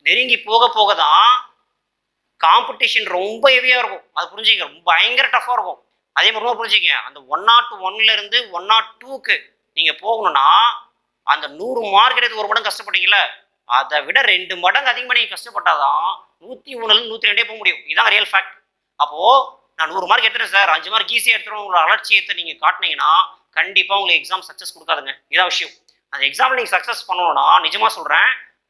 S1: நெருங்கி போக போக தான் காம்படிஷன் ரொம்ப ஹெவியாக இருக்கும். அது புரிஞ்சுக்க ரொம்ப பயங்கர டஃப்பாக இருக்கும். அதே மாதிரி ரொம்ப புரிஞ்சுக்க அந்த ஒன் நாட் ஒன்லேருந்து ஒன் நாட் டூக்கு நீங்கள் போகணும்னா அந்த நூறு மார்க் எடுத்து ஒரு மடங்கு கஷ்டப்பட்டீங்கல்ல அதை விட ரெண்டு மடங்கு அதிகமாக நீங்கள் கஷ்டப்பட்டாதான் நூற்றி மூணுலேருந்து நூற்றி ரெண்டே போக முடியும். இதுதான் ரியல் ஃபேக்ட் அப்போது நான் நூறு மார்க் எடுத்துறேன் சார் அஞ்சு மார்க் ஈஸியாக எடுத்துருவோம் உங்களோட அலட்சியத்தை நீங்கள் காட்டினீங்கன்னா கண்டிப்பாக உங்களுக்கு எக்ஸாம் சக்ஸஸ் கொடுக்காதுங்க. இதான் விஷயம். அந்த எக்ஸாம்பிள் நீங்கள் சக்ஸஸ் பண்ணணும்னா நிஜமாக சொல்கிறேன்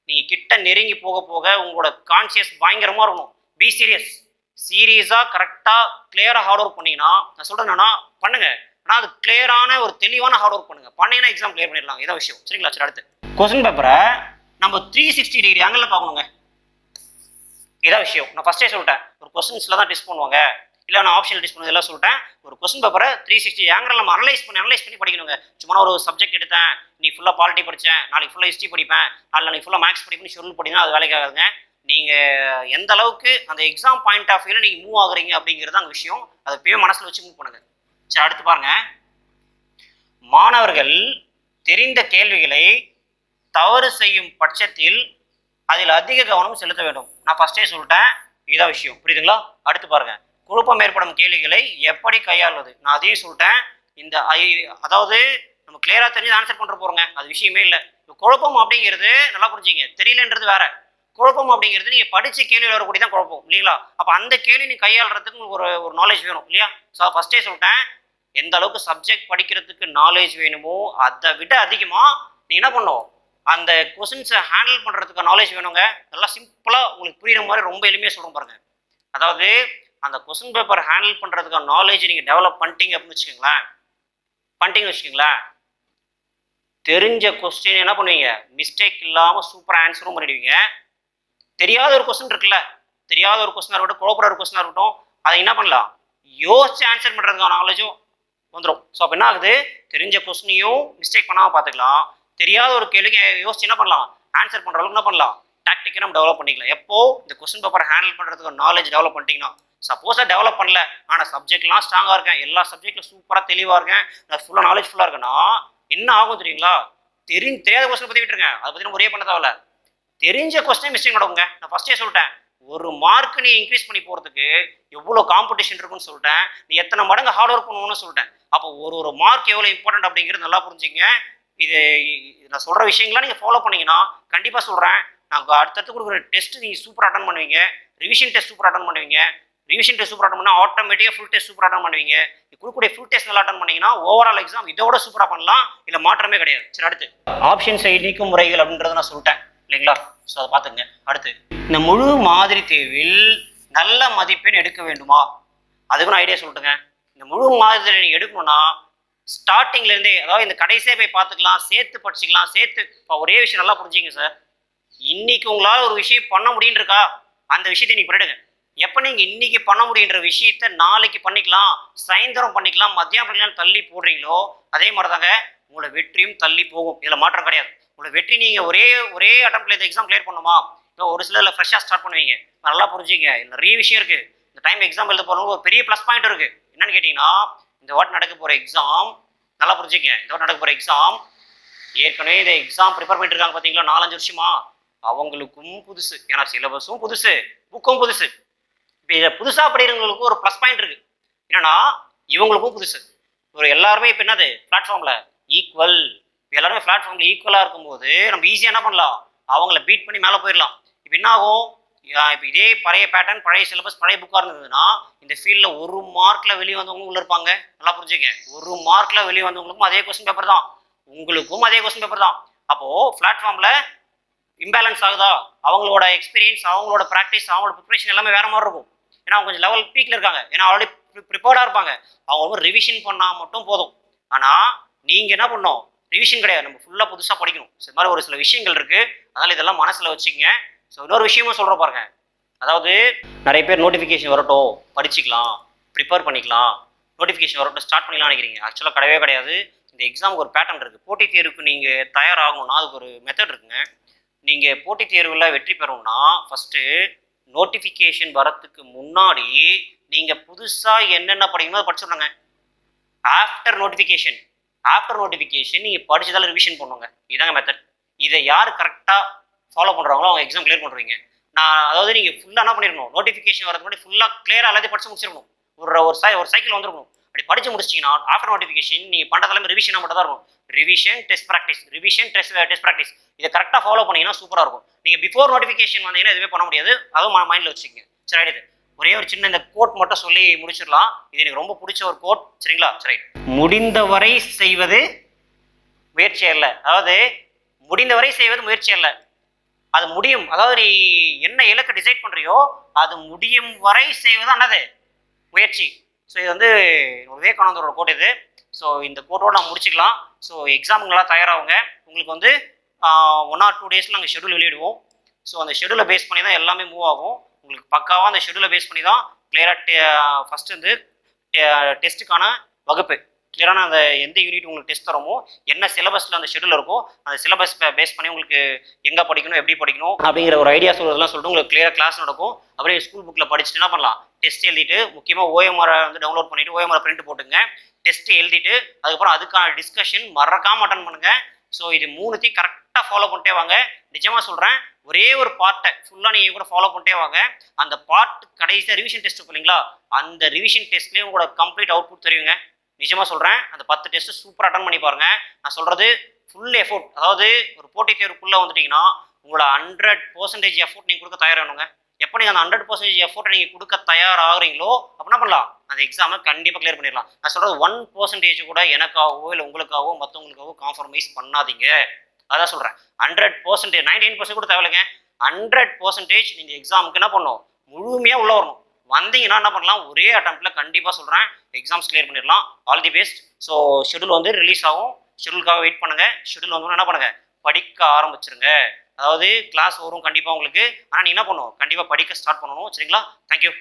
S1: நீங்கள் கிட்ட நெருங்கி போக போக உங்களோட கான்சியஸ் பயங்கரமாக இருக்கணும். பி சீரியஸ் சீரியஸாக கரெக்டாக கிளியராக ஹார்ட் ஒர்க் பண்ணீங்கன்னா நான் சொல்கிறேன் என்னன்னா பண்ணுங்கள் ஆனால் அது கிளியரான ஒரு தெளிவான ஹார்ட் ஒர்க் பண்ணுங்க. பண்ணீங்கன்னா எக்ஸாம் கிளியர் பண்ணிடலாம். இதான் விஷயம். சரிங்களா சரி அடுத்து. கொஸ்டின் பேப்பரை நம்ம த்ரீ சிக்ஸ்டி டிகிரி ஆங்கிளில் பார்க்கணுங்க. இதான் விஷயம். நான் ஃபஸ்ட்டே சொல்லிட்டேன். ஒரு கொஸ்டின்ஸில் தான் டெஸ்ட் பண்ணுவாங்க. இல்லை நான் ஆப்ஷன் டிஸ் பண்ணது எல்லாம் சொல்லிட்டேன். ஒரு கொஸ்டின் பேப்பரை த்ரீ சிக்ஸ்டி ஆங்கிள் நம்ம அனலைஸ் பண்ணி அனலைஸ் பண்ணி படிக்கணுங்க. சும்மா ஒரு சப்ஜெக்ட் எடுத்தேன் நீ ஃபுல்லாக பாலிட்டி படித்தேன் நாளைக்கு ஃபுல்லாக ஹிஸ்ட்ரி படிப்பேன் நாளைக்கு ஃபுல்லாக மேக்ஸ் படிப்பேன் ஷெடியூல் படினா அது வேலைக்கு ஆகாதுங்க. நீங்கள் எந்த அளவுக்கு அந்த எக்ஸாம் பாயிண்ட் ஆஃப் வியூவில் நீங்கள் மூவ் ஆகுறீங்க அப்படிங்கிறது அங்கே விஷயம். அதை எப்பயும் மனசில் வச்சு மூவ் பண்ணுங்க. சரி அடுத்து பாருங்க. மாணவர்கள் தெரிந்த கேள்விகளை தவறு செய்யும் பட்சத்தில் அதில் அதிக கவனம் செலுத்த வேண்டும். நான் ஃபஸ்ட்டே சொல்லிட்டேன். இதான் விஷயம். புரியுதுங்களா? அடுத்து பாருங்கள் குழப்பம் ஏற்படும் கேள்விகளை எப்படி கையாள்வது? நான் அதையும் சொல்லிட்டேன். இந்த ஐ- அதாவது நம்ம கிளியராக தெரிஞ்சு ஆன்சர் பண்ணுற போறோங்க. அது விஷயமே இல்லை. குழப்பம் அப்படிங்கிறது நல்லா புரிஞ்சுங்க. தெரியலன்றது வேற. குழப்பம் அப்படிங்கிறது நீங்கள் படித்து கேள்வி வரக்கூடிய தான் குழப்பம் இல்லைங்களா? அப்போ அந்த கேள்வி நீ கையாளுறதுக்கு உங்களுக்கு ஒரு ஒரு நாலேஜ் வேணும் இல்லையா? ஸோ ஃபஸ்ட்டே சொல்லிட்டேன். எந்த அளவுக்கு சப்ஜெக்ட் படிக்கிறதுக்கு நாலேஜ் வேணுமோ அதை விட அதிகமாக நீ என்ன பண்ணும்? அந்த கொஸ்டின்ஸை ஹேண்டில் பண்ணுறதுக்கு நாலேஜ் வேணுங்க. நல்லா சிம்பிளாக உங்களுக்கு புரியுற மாதிரி ரொம்ப எளிமையாக சொல்கிறோம் பாருங்கள் அதாவது அந்த கொஸ்டின் பேப்பர் ஹேண்டில் பண்ணுறதுக்கான நாலேஜ் நீங்கள் டெவலப் பண்ணிட்டீங்க அப்படின்னு வச்சுக்கோங்களேன். பண்ணிட்டீங்கன்னு வச்சுக்கோங்களேன். தெரிஞ்ச கொஸ்டின் என்ன பண்ணுவீங்க? மிஸ்டேக் இல்லாமல் சூப்பர் ஆன்சரும் பண்ணிடுவீங்க. தெரியாத ஒரு கொஸ்டின் இருக்குல்ல. தெரியாத ஒரு கொஸ்டினாக இருக்கட்டும் குழப்பற ஒரு கொஸ்டினாக இருக்கட்டும் அதை என்ன பண்ணலாம்? யோசிச்சு ஆன்சர் பண்ணுறதுக்கான நாலேஜும் வந்துடும் ஸோ அப்போ என்ன ஆகுது? தெரிஞ்ச கொஸ்டினையும் மிஸ்டேக் பண்ணாமல் பார்த்துக்கலாம். தெரியாத ஒரு கேள்விக்கு யோசிச்சு என்ன பண்ணலாம்? ஆன்சர் பண்ணுற அளவுக்கு என்ன பண்ணலாம்? டாக்டிக்கை நம்ம டெவலப் பண்ணிக்கலாம். எப்போ? இந்த கொஸ்டின் பேப்பர் ஹேண்டில் பண்ணுறதுக்கு நாலேஜ் டெவலப் பண்ணிட்டீங்கன்னா. சப்போஸாக டெவலப் பண்ணல. ஆனால் சப்ஜெக்ட்லாம் ஸ்ட்ராங்காக இருக்கேன். எல்லா சப்ஜெக்ட்லையும் சூப்பராக தெளிவாக இருக்கேன். நான் ஃபுல்லாக நாலேஜ் ஃபுல்லாக இருக்கேன்னா என்ன ஆகும் தெரியுங்களா? தெரிஞ்சு தெரியாத கொஸ்டின் பற்றி விட்டுருங்க. அதை பற்றி நம்ம ஒரே பண்ண தேவையில்ல. தெரிஞ்ச கொஸ்டின் மிஸ்டேக் நடக்குங்க. நான் ஃபர்ஸ்டே சொல்லிட்டேன். ஒரு மார்க் நீ இன்க்ரீஸ் பண்ணி போகிறதுக்கு எவ்வளோ காம்படிஷன் இருக்குன்னு சொல்லிட்டேன். நீ எத்தனை மடங்கு ஹார்ட் ஒர்க் பண்ணணும்னு சொல்லிட்டேன். அப்போ ஒரு ஒரு மார்க் எவ்வளோ இம்பார்ட்டன்ட் அப்படிங்கிறது நல்லா புரிஞ்சுங்க. இது இது நான் சொல்கிற விஷயங்கள்லாம் நீங்கள் ஃபாலோ பண்ணீங்கன்னா கண்டிப்பாக சொல்கிறேன் நாங்கள் அடுத்தடுத்து கொடுக்குற டெஸ்ட் நீங்கள் சூப்பர் அட்டன் பண்ணுவீங்க. ரிவிஷன் டெஸ்ட் சூப்பர் அட்டன் பண்ணுவீங்க. ரிவிஷன் டெஸ்ட் சூப்பர் அட்டன் பண்ணால் ஆட்டோமேட்டிக்காக ஃபுல் டெஸ்ட் சூப்பர் அட்டன் பண்ணுவீங்க. நீ கொடுக்கக்கூடிய ஃபுல் டெஸ்ட் நல்லா அட்டன் பண்ணீங்கன்னா ஓவரால் எக்ஸாம் இதோட சூப்பராக பண்ணலாம் இல்லை மாற்றமே கிடையாது. சரி அடுத்து. ஆப்ஷன்ஸை நீக்கும் முறைகள் அப்படின்றத நான் சொல்லிட்டேன். இல்லைங்களா? ஸோ அதை பார்த்துங்க அடுத்து. இந்த முழு மாதிரி தேர்வில் நல்ல மதிப்பெண் எடுக்க வேண்டுமா? அதுக்கு நான் ஐடியா சொல்லிட்டுங்க. இந்த முழு மாதிரி நீங்கள் எடுக்கணும்னா ஸ்டார்டிங்லேருந்தே அதாவது இந்த கடைசியே போய் பார்த்துக்கலாம் சேர்த்து படிச்சுக்கலாம் சேர்த்து இப்போ ஒரே விஷயம் நல்லா புரிஞ்சுங்க சார் இன்னைக்கு உங்களால் ஒரு விஷயம் பண்ண முடியும் இருக்கா அந்த விஷயத்தை நீங்கள் பண்ணிடுங்க எப்போ நீங்கள் இன்னைக்கு பண்ண முடியுன்ற விஷயத்த நாளைக்கு பண்ணிக்கலாம் சாயந்தரம் பண்ணிக்கலாம் மத்தியானம் பண்ணிக்கலாம் தள்ளி போடுறீங்களோ அதே மாதிரி தாங்க உங்களோட வெற்றியும் தள்ளி போகும். இதில் மாற்றம் கிடையாது. உங்களோட வெற்றி நீங்கள் ஒரே ஒரே அட்டம்ப்ட்ல இந்த எக்ஸாம் கிளியர் பண்ணுமா இப்போ ஒரு சிலரில் ஃப்ரெஷ்ஷாக ஸ்டார்ட் பண்ணுவீங்க. நல்லா புரிஞ்சுங்க நிறைய விஷயம் இருக்குது இந்த டைம் எக்ஸாம் எழுத போகிறவங்க ஒரு பெரிய ப்ளஸ் பாயிண்ட் இருக்குது என்னன்னு கேட்டிங்கன்னா இந்த வாட் நடக்க போகிற எக்ஸாம் நல்லா புரிஞ்சுங்க இந்த வாட் நடக்க போகிற எக்ஸாம் ஏற்கனவே இந்த எக்ஸாம் ப்ரிப்பேர் பண்ணிட்டு இருக்காங்க பார்த்தீங்களா நாலஞ்சு வருஷமா. அவங்களுக்கும் புதுசு. ஏன்னா சிலபஸும் புதுசு. புக்கும் புதுசு. இதை புதுசாக படிக்கிறவங்களுக்கும் ஒரு ப்ளஸ் பாயிண்ட் இருக்கு. என்னன்னா இவங்களுக்கும் புதுசு. ஒரு எல்லாருமே இப்போ என்னது? பிளாட்ஃபார்மில் ஈக்குவல் எல்லாருமே பிளாட்ஃபார்மில் ஈக்குவலாக இருக்கும்போது நம்ம ஈஸியாக என்ன பண்ணலாம்? அவங்கள பீட் பண்ணி மேலே போயிடலாம். இப்போ என்ன ஆகும்? இப்போ இதே பழைய பேட்டர்ன் பழைய சிலபஸ் பழைய புக்காக இருந்ததுன்னா இந்த ஃபீல்டில் ஒரு மார்க்கில் வெளியே வந்தவங்களும் உள்ள இருப்பாங்க. நல்லா புரிஞ்சுக்க. ஒரு மார்க்கில் வெளியே வந்தவங்களுக்கும் அதே கொஸ்டின் பேப்பர் தான். உங்களுக்கும் அதே கொஸ்டின் பேப்பர் தான். அப்போது பிளாட்ஃபார்மில் இம்பேலன்ஸ் ஆகுதா? அவங்களோட எக்ஸ்பீரியன்ஸ் அவங்களோட ப்ராக்டிஸ் அவங்களோட ப்ரிப்பரேஷன் எல்லாமே வேறு மாதிரி இருக்கும். ஏன்னா அவங்க கொஞ்சம் லெவல் பீக்கில் இருக்காங்க. ஏன்னா ஆல்ரெடி ப்ரிப்பேர்டாக இருப்பாங்க. அவங்க வந்து ரிவிஷன் பண்ணால் மட்டும் போதும். ஆனால் நீங்கள் என்ன பண்ணணும்? ரிவிஷன் கிடையாது. நம்ம ஃபுல்லாக புதுசாக படிக்கணும். So, இது மாதிரி ஒரு சில விஷயங்கள் இருக்குது அதனால் இதெல்லாம் மனசில் வச்சுக்கங்க. ஸோ இன்னொரு விஷயமும் சொல்கிற பாருங்க. அதாவது நிறைய பேர் நோட்டிஃபிகேஷன் வரட்டும். படிச்சுக்கலாம். ப்ரிப்பேர் பண்ணிக்கலாம். நோட்டிஃபிகேஷன் வரட்டும். ஸ்டார்ட் பண்ணிக்கலாம் நினைக்கிறீங்க. ஆக்சுவலாக கிடையவே கிடையாது. இந்த எக்ஸாமுக்கு ஒரு பேட்டர்ன் இருக்குது போட்டித் தேர்வுக்கு நீங்கள் தயாராகணும்னா அதுக்கு ஒரு மெத்தட் இருக்குங்க. நீங்கள் போட்டித் தேர்வில் வெற்றி பெறணும்னா ஃபஸ்ட்டு நோட்டிஃபிகேஷன் வரத்துக்கு முன்னாடி நீங்கள் புதுசாக என்னென்ன படிக்கணுமோ அதை படிச்சிடணுங்க ஆஃப்டர் நோட்டிஃபிகேஷன் ஆஃப்டர் நோட்டிஃபிகேஷன் நீங்கள் படிச்சதால ரிவிஷன் பண்ணுங்க. இதாங்க மெத்தட் இதை யார் கரெக்டாக ஃபாலோ பண்ணுறாங்களோ அவங்க எக்ஸாம் கிளியர் பண்ணுறீங்க நான் அதாவது நீங்கள் ஃபுல்லாக என்ன பண்ணிருக்கணும் நோட்டிஃபிகேஷன் வரது முன்னாடி ஃபுல்லாக கிளியராக எல்லாத்தையும் படிச்சு முடிச்சிடணும். ஒரு ஒரு சை ஒரு சைக்கிள் வந்துருக்கணும். அப்படி படிச்சு முடிச்சிங்கன்னா ஆஃப்டர் நோட்டிஃபிகேஷன் நீங்கள் பண்ணுறது எல்லாமே ரிவிஷன் மட்டும் தான் இருக்கும் revision test practice revision test test practice இதை கரெக்டாக ஃபாலோ பண்ணீங்கன்னா சூப்பராக இருக்கும். நீங்கள் பிஃபோர் நோட்டிஃபிகேஷன் வந்தீங்கன்னா எதுவுமே பண்ண முடியாது. அதுவும் மைண்டில் வச்சுக்கோங்க. சரி ஆயிடுது ஒரே ஒரு சின்ன இந்த கோட் மட்டும் சொல்லி முடிச்சிடலாம். இது எனக்கு ரொம்ப பிடிச்ச ஒரு கோட் சரிங்களா? சரி முடிந்தவரை செய்வது முயற்சி அல்ல அதாவது முடிந்தவரை செய்வது முயற்சி அல்ல அது முடியும். அதாவது நீ என்ன இலக்கை டிசைட் பண்ணுறியோ அது முடியும் வரை செய்வது என்னது? முயற்சி. ஸோ இது வந்து விவேகானந்தரோட கோட் இது. ஸோ இந்த கோட்டோட நான் முடிச்சுக்கலாம். ஸோ எக்ஸாமுங்களாம் தயாராகுங்க. உங்களுக்கு வந்து ஒன் ஆர் டூ டேஸில் நாங்கள் ஷெடியூல் வெளியிடுவோம். ஸோ அந்த ஷெடியூலை பேஸ் பண்ணி தான் எல்லாமே மூவ் ஆகும். உங்களுக்கு பக்காவாக அந்த ஷெடியூலை பேஸ் பண்ணி தான் கிளியராக ஃபஸ்ட்டு வந்து டெஸ்ட்டுக்கான வகுப்பு. கிளியரான அந்த எந்த யூனிட் உங்களுக்கு டெஸ்ட் தரமோ என்ன சிலபஸில் அந்த ஷெடியூல் இருக்கோ அந்த சிலபஸ் பேஸ் பண்ணி உங்களுக்கு எங்கே படிக்கணும் எப்படி படிக்கணும் அப்படிங்கிற ஒரு ஐடியா சொல்கிறதுலாம் சொல்லிட்டு உங்களுக்கு கிளியராக கிளாஸ் நடக்கும். அப்படியே ஸ்கூல் புக்கில் படிச்சுட்டு என்ன பண்ணலாம்? டெஸ்ட் எழுதிட்டு முக்கியமாக ஓஎம்ஆரை வந்து டவுன்லோட் பண்ணிவிட்டு ஓஎம்ஆர் பிரிண்ட் போட்டுங்க. டெஸ்ட் எழுதிட்டு அதுக்கப்புறம் அதுக்கான டிஸ்கஷன் மறக்காம அட்டன் பண்ணுங்க. ஸோ இது மூணுத்தையும் கரெக்டாக ஃபாலோ பண்ணிட்டே வாங்க. நிஜமாக சொல்கிறேன் ஒரே ஒரு பார்ட்டை ஃபுல்லாக நீங்கள் கூட ஃபாலோ பண்ணிட்டே வாங்க. அந்த பார்ட் கடைசியாக ரிவிஷன் டெஸ்ட் இல்லைங்களா? அந்த ரிவிஷன் டெஸ்ட்லேயும் உங்களோட கம்ப்ளீட் அவுட்புட் தெரியுங்க. நிஜமாக சொல்கிறேன் அந்த பத்து டெஸ்ட்டு சூப்பராக அட்டன் பண்ணி பாருங்கள் நான் சொல்கிறது ஃபுல் எஃபோர்ட் அதாவது ஒரு போட்டி தேர்வுக்குள்ளே வந்துட்டிங்கன்னா உங்களோட ஹண்ட்ரட் பர்சன்டேஜ் எஃபோர்ட் நீங்கள் கொடுக்க தயாராகணுங்க. எப்போ நீங்கள் அந்த ஹண்ட்ரட் பர்சன்டேஜ் எஃபோர்ட் நீங்கள் கொடுக்க தயாராகிறீங்களோ அப்போ என்ன பண்ணலாம்? அந்த எக்ஸாமை கண்டிப்பாக கிளியர் பண்ணிடலாம். நான் சொல்கிறது ஒன் பர்சன்டேஜ் கூட எனக்காகவோ இல்லை உங்களுக்காகவோ மற்றவங்களுக்காகவோ காம்ப்ரமைஸ் பண்ணாதீங்க. அதான் சொல்கிறேன் hundred percentage ninety nine percent கூட தேவையில்லைங்க. ஹண்ட்ரட் பர்சன்டேஜ் நீங்கள் எக்ஸாமுக்கு என்ன பண்ணணும்? முழுமையாக உள்ளே வரணும். வந்தீங்கன்னா என்ன பண்ணலாம்? ஒரே அட்டம்ப்டில் கண்டிப்பாக சொல்கிறேன் எக்ஸாம்ஸ் கிளியர் பண்ணிடலாம். All the best so schedule வந்து ரிலீஸ் ஆகும். ஷெடியூலுக்காக வெயிட் பண்ணுங்கள் ஷெடியூல் வந்து என்ன பண்ணுங்கள் படிக்க ஆரம்பிச்சிருங்க. அதாவது கிளாஸ் வரும் கண்டிப்பாக உங்களுக்கு. ஆனால் நீ என்ன பண்ணணும்? கண்டிப்பாக படிக்க ஸ்டார்ட் பண்ணணும். சரிங்களா? தேங்க்யூ